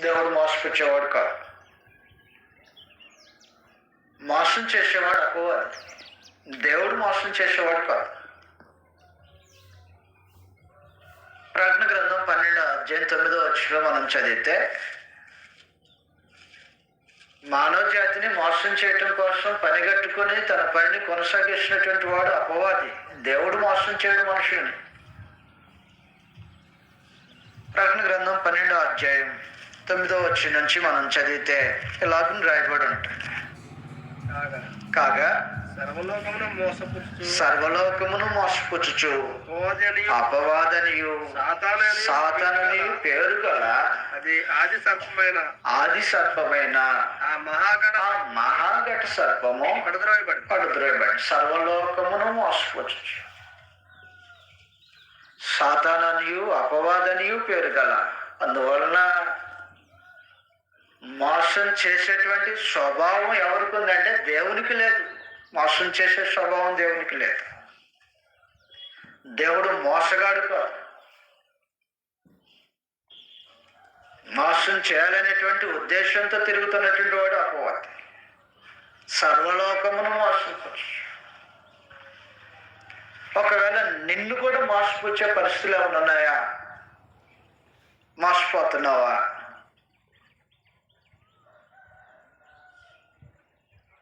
దేవుడు మోసపుచ్చేవాడు కాదు. మోసం చేసేవాడు అపవాది. దేవుడు మోసం చేసేవాడు కాదు. ప్రకటన గ్రంథం పన్నెండు అధ్యాయం తొమ్మిదో వచ్చిన మనం చదివితే మానవ జాతిని మోసం చేయటం కోసం పనిగట్టుకుని తన పనిని కొనసాగిస్తున్నటువంటి వాడు అపవాది. దేవుడు మోసం చేయడు మనుషుల్ని. ప్రకటన గ్రంథం పన్నెండో అధ్యాయం తొమ్మిదో వచ్చి నుంచి మనం చదివితే ఇలాగ రాయబడి ఉంటుంది కాగా? సర్వలోకమును మోసపుచ్చు సర్వలోకమును మోసపుచ్చుచు. అపవాదనియు. సాతననియు పేరు గల. అది ఆది సర్పమైన. ఆది సర్పమైన. ఆ మహాగణ మహాఘట సర్పము పడద్రోయబడి పడుద్రోయబడి సర్వలోకమును మోసపుచ్చు సాతాననియు అపవాదనియు పేరు గల. అందువలన మోసం చేసేటువంటి స్వభావం ఎవరికి ఉందంటే దేవునికి లేదు. మోసం చేసే స్వభావం దేవునికి లేదు. దేవుడు మోసగాడు కాదు. మోసం చేయాలనేటువంటి ఉద్దేశంతో తిరుగుతున్నటువంటి వాడు అపవాది. సర్వలోకమును మోసపోవచ్చు ఒకవేళ నిన్ను కూడా మోసపుచ్చే పరిస్థితులు ఏమైనా ఉన్నాయా? మోసపోతున్నావా?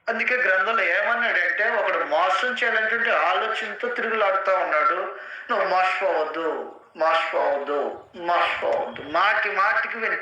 అందుకే గ్రంథంలో ఏమన్నాడంటే ఒకడు మోసం చేయాలంటే ఆలోచనతో తిరుగులాడుతూ ఉన్నాడు. నువ్వు మోసపోవద్దు మోసపోవద్దు మోసపోవద్దు. మాటి మాటికి విని